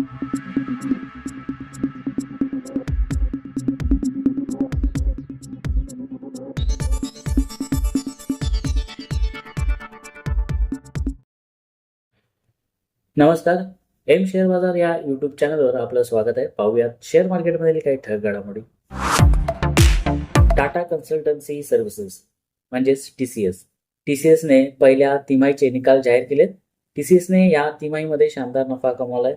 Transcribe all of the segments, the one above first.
नमस्कार. M share बाजार या युट्यूब चॅनलवर आपलं स्वागत आहे. पाहूयात शेअर मार्केटमधील काही ठग घडामोडी. टाटा कन्सल्टन्सी सर्व्हिसेस म्हणजेच T C S. T C एसने पहिल्या तिमाहीचे निकाल जाहीर केलेत. टी सी एसने या तिमाहीमध्ये शानदार नफा कमावलाय.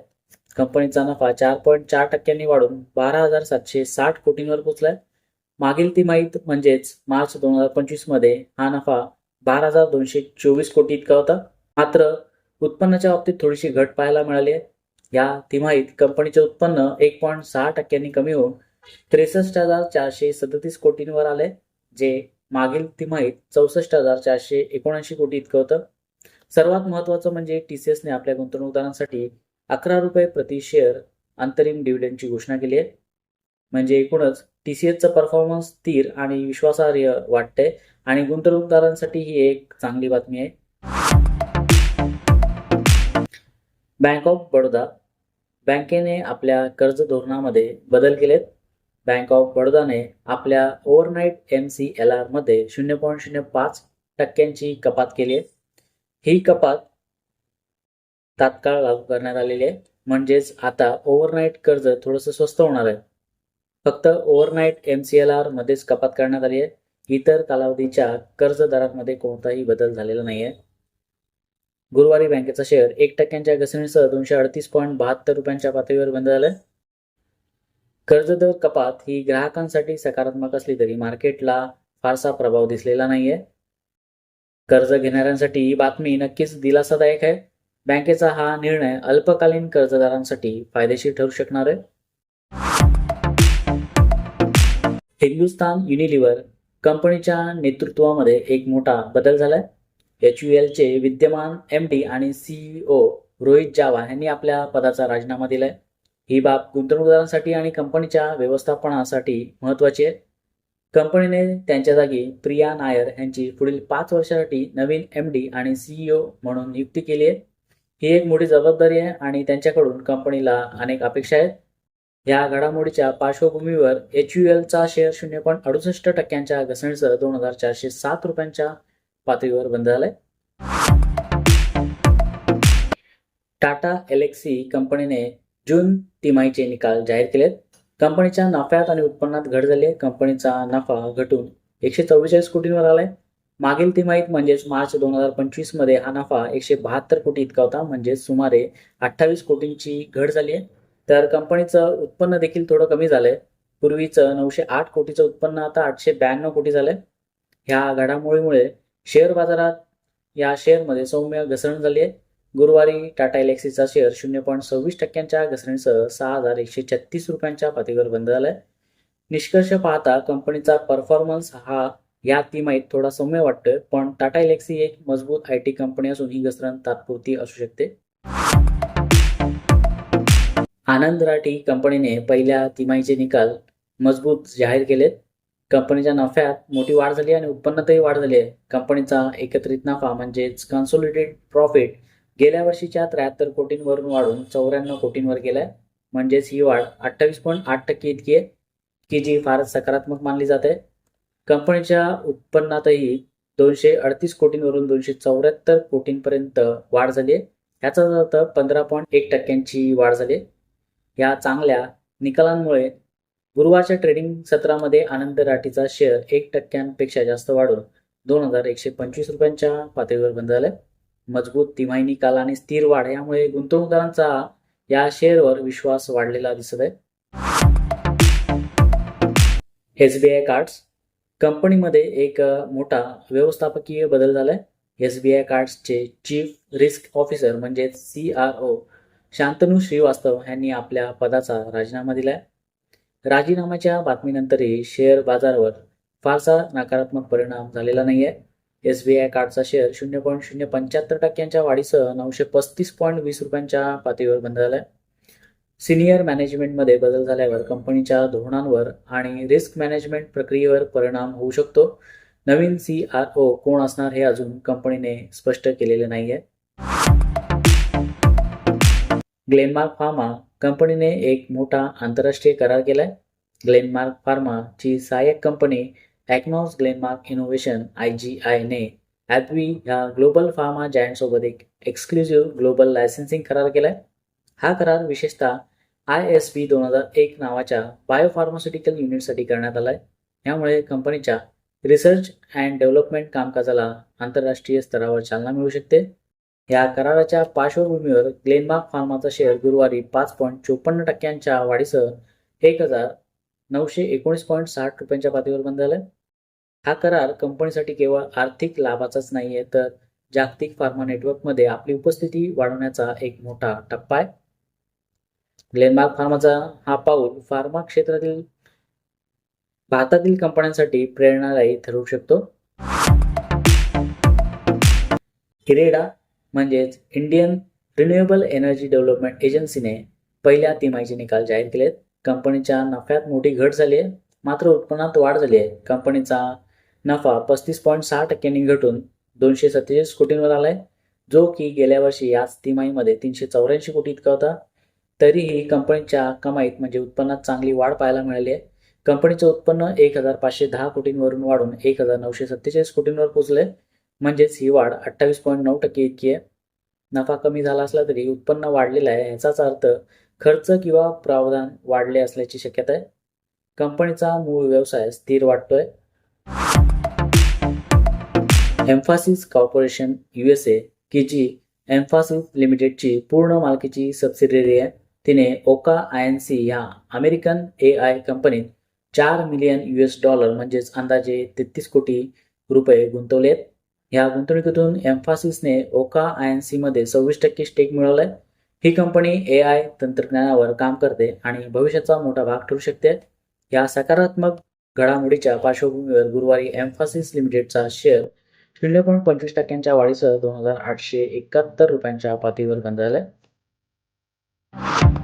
कंपनीचा नफा चार पॉईंट चार टक्क्यांनी वाढून बारा हजार सातशे साठ कोटींवर पोहोचलाय मागील तिमाहीत म्हणजेच मार्च दोन हजार पंचवीसमध्ये हा नफा बारा हजार दोनशे चोवीस कोटी इतका होता. मात्र उत्पन्नाच्या बाबतीत थोडीशी घट पाहायला मिळाली आहे. या तिमाहीत कंपनीचे उत्पन्न एक पॉईंट सहा टक्क्यांनी कमी होऊन त्रेसष्ट हजार चारशे सदतीस कोटींवर आले जे मागील तिमाहीत चौसष्ट हजार चारशे एकोणऐंशी कोटी इतकं होतं. सर्वात महत्त्वाचं म्हणजे टी सी एसने आपल्या गुंतवणूकदारांसाठी अकरा रुपये प्रति शेअर अंतरिम डिव्हिडंडची घोषणा केली आहे. म्हणजे एकूणच टी सी एसचा परफॉर्मन्स स्थिर आणि विश्वासार्ह वाटतंय आणि गुंतवणूकदारांसाठी ही एक चांगली बातमी आहे. बँक ऑफ बडोदा बँकेने आपल्या कर्ज धोरणामध्ये बदल केलेत. बँक ऑफ बडोदाने आपल्या ओव्हरनाईट एम सी एल आरमध्ये शून्य पॉईंट शून्य पाच टक्क्यांची कपात केली आहे. ही कपात तात्काळ लागू करण्यात आलेली आहे. म्हणजेच आता ओव्हरनाईट कर्ज थोडंसं स्वस्त होणार आहे. फक्त ओव्हरनाईट एम सी एल आरमध्येच कपात करण्यात आली आहे. इतर कालावधीच्या कर्ज दरांमध्ये कोणताही बदल झालेला नाही आहे गुरुवारी बँकेचा शेअर एक टक्क्यांच्या घसरणीसह दोनशे अडतीस पॉईंट बहात्तर रुपयांच्या पातळीवर बंद झालाय. कर्जदर कपात ही ग्राहकांसाठी सकारात्मक असली तरी मार्केटला फारसा प्रभाव दिसलेला नाहीये. कर्ज घेणाऱ्यांसाठी ही बातमी नक्कीच दिलासादायक आहे. बँकेचा हा निर्णय अल्पकालीन कर्जदारांसाठी फायदेशीर ठरू शकणार आहे? हिंदुस्तान युनिलिव्हर कंपनीच्या नेतृत्वामध्ये एक मोठा बदल झालाय. एच यू एलचे विद्यमान एम डी आणि सीईओ रोहित जावा यांनी आपल्या पदाचा राजीनामा दिलाय. ही बाब गुंतवणूकदारांसाठी आणि कंपनीच्या व्यवस्थापनासाठी महत्वाची आहे. कंपनीने त्यांच्या जागी प्रिया नायर यांची पुढील पाच वर्षासाठी नवीन एम डी आणि सीईओ म्हणून नियुक्ती केली आहे. ही एक मोठी जबाबदारी आहे आणि त्यांच्याकडून कंपनीला अनेक अपेक्षा आहेत. या घडामोडीच्या पार्श्वभूमीवर एच यू एलचा शेअर शून्य पॉईंट अडुसष्ट टक्क्यांच्या घसरणीसह दोन हजार चारशे सात रुपयांच्या पातळीवर बंद झालाय. टाटा एलेक्सी कंपनीने जून तिमाहीचे निकाल जाहीर केलेत. कंपनीच्या नफ्यात आणि उत्पन्नात घट झाली आहे. कंपनीचा नफा घटून एकशे चव्वेचाळीस कोटींवर आलाय. मागील तिमाहीत म्हणजेच मार्च दोन हजार पंचवीसमध्ये हा नफा एकशे बहात्तर कोटी इतका होता. म्हणजेच सुमारे अठ्ठावीस कोटींची घट झाली आहे. तर कंपनीचं उत्पन्न देखील थोडं कमी झालंय. पूर्वीचं नऊशे आठ कोटीचं उत्पन्न आता आठशे ब्याण्णव कोटी झालंय. ह्या घडामोडीमुळे शेअर बाजारात या शेअरमध्ये सौम्य घसरण झाली आहे. गुरुवारी टाटा इलेक्सीचा शेअर शून्य पॉईंट सव्वीस टक्क्यांच्या घसरणीसह सहा हजार एकशे छत्तीस रुपयांच्या पातळीवर बंद झालाय. निष्कर्ष पाहता कंपनीचा परफॉर्मन्स हा या तिमाहीत थोडा सौम्य वाटतोय पण टाटा इलेक्सी एक मजबूत आय टी कंपनी असून ही घसरण तात्पुरती असू शकते. आनंद राठी कंपनीने पहिल्या तिमाहीचे निकाल मजबूत जाहीर केलेत. कंपनीच्या नफ्यात मोठी वाढ झाली आणि उत्पन्नातही वाढ झाली आहे. कंपनीचा एकत्रित नफा म्हणजेच कन्सोलिडेटेड प्रॉफिट गेल्या वर्षीच्या त्र्याहत्तर कोटींवरून वाढून चौऱ्याण्णव कोटींवर गेलाय. म्हणजेच ही वाढ अठ्ठावीस पॉईंट आठ टक्के इतकी आहे की जी फारच सकारात्मक मानली जाते. कंपनीच्या उत्पन्नातही दोनशे अडतीस कोटींवरून दोनशे चौऱ्याहत्तर कोटींपर्यंत वाढ झाली आहे. याचाच अर्थ पंधरा पॉईंट एक टक्क्यांची वाढ झाली आहे. या चांगल्या निकालांमुळे गुरुवारच्या ट्रेडिंग सत्रामध्ये आनंद राठीचा शेअर एक टक्क्यांपेक्षा जास्त वाढून दोन हजार एकशे पंचवीस रुपयांच्या पातळीवर बंद झालाय मजबूत तिमाही निकाल आणि स्थिर वाढ यामुळे गुंतवणूकदारांचा या शेअरवर विश्वास वाढलेला दिसत आहे. एस बी आय कार्ड्स कंपनीमध्ये एक मोठा व्यवस्थापकीय बदल झालाय. एस बी आय कार्ड्सचे चीफ रिस्क ऑफिसर म्हणजेच C R O Shantanu Srivastava यांनी आपल्या पदाचा राजीनामा दिलाय. राजीनाम्याच्या बातमीनंतरही शेअर बाजारावर फारसा नकारात्मक परिणाम झालेला नाहीये. एस बी आय कार्डचा शेअर शून्य पॉईंट शून्य पंच्याहत्तर टक्क्यांच्या वाढीसह नऊशे पस्तीस पॉईंट वीस रुपयांच्या पातळीवर बंद झालाय. सिनियर मॅनेजमेंटमध्ये बदल झाल्यावर कंपनीच्या धोरणांवर आणि रिस्क मॅनेजमेंट प्रक्रियेवर परिणाम होऊ शकतो. नवीन सी आर ओ कोण असणार हे अजून कंपनीने स्पष्ट केलेले नाही आहे ग्लेनमार्क फार्मा कंपनीने एक मोठा आंतरराष्ट्रीय करार केलाय. ग्लेनमार्क फार्माची सहाय्यक company Ichnos Glenmark innovation I G आयने ॲपवी ह्या ग्लोबल फार्मा जायंटसोबत एक एक्सक्लुझिव्ह ग्लोबल लायसन्सिंग करार केलाय. हा करार विशेषतः आय एस बी दोन हजार एक नावाच्या बायोफार्मास्युटिकल युनिटसाठी करण्यात आला आहे यामुळे कंपनीच्या रिसर्च अँड डेव्हलपमेंट कामकाजाला आंतरराष्ट्रीय स्तरावर चालना मिळू शकते. या कराराच्या पार्श्वभूमीवर ग्लेनमार्क फार्माचा शेअर गुरुवारी पाच पॉईंट चोपन्न टक्क्यांच्या वाढीसह एक हजार नऊशे एकोणीस पॉईंट साठ रुपयांच्या पातळीवर बंद झाला हा करार कंपनीसाठी केवळ आर्थिक लाभाचाच नाही आहे तर जागतिक फार्मा नेटवर्कमध्ये आपली उपस्थिती वाढवण्याचा एक मोठा टप्पा आहे. ग्लेनमार्क फार्माचा हा पाऊल फार्मा क्षेत्रातील भारतातील कंपन्यांसाठी प्रेरणादायी ठरू शकतो. इरेडा म्हणजेच इंडियन रिन्युएबल एनर्जी डेव्हलपमेंट एजन्सीने पहिल्या तिमाहीचे निकाल जाहीर केलेत. कंपनीच्या नफ्यात मोठी घट झाली आहे. मात्र उत्पन्नात वाढ झाली आहे. कंपनीचा नफा पस्तीस पॉईंट सहा टक्क्यांनी घटून दोनशे सत्तेचाळीस कोटींवर आलाय. जो की गेल्या वर्षी याच तिमाहीमध्ये तीनशे चौऱ्याऐंशी कोटी इतका होता. तरीही कंपनीच्या कमाईत म्हणजे उत्पन्नात चांगली वाढ पाहायला मिळाली आहे. कंपनीचं उत्पन्न एक हजार पाचशे दहा कोटींवरून वाढून एक हजार नऊशे सत्तेचाळीस कोटींवर पोचले म्हणजेच ही वाढ अठ्ठावीस पॉईंट नऊ टक्के इतकी आहे. नफा कमी झाला असला तरी उत्पन्न वाढलेलं आहे याचाच अर्थ खर्च किंवा प्रावधान वाढले असल्याची शक्यता आहे. कंपनीचा मूळ व्यवसाय स्थिर वाटतोय. Mphasis corporation U S A की जी एम्फासिस लिमिटेडची पूर्ण मालकीची सबसिडियरी आहे. तिने ओका आय एन सी ह्या अमेरिकन ए आय कंपनीत चार मिलियन यू एस डॉलर म्हणजेच अंदाजे तेहतीस कोटी रुपये गुंतवलेत. ह्या गुंतवणुकीतून एम्फासिसने ओका आय एन सीमध्ये सव्वीस टक्के स्टेक मिळवलाय. ही कंपनी ए आय तंत्रज्ञानावर काम करते आणि भविष्याचा मोठा भाग ठरू शकते. या सकारात्मक घडामोडीच्या पार्श्वभूमीवर गुरुवारी एम्फासिस लिमिटेडचा शेअर शून्य पॉईंट पंचवीस टक्क्यांच्या वाढीसह दोन हजार आठशे एकाहत्तर रुपयांच्या पातळीवर बंद झालाय you.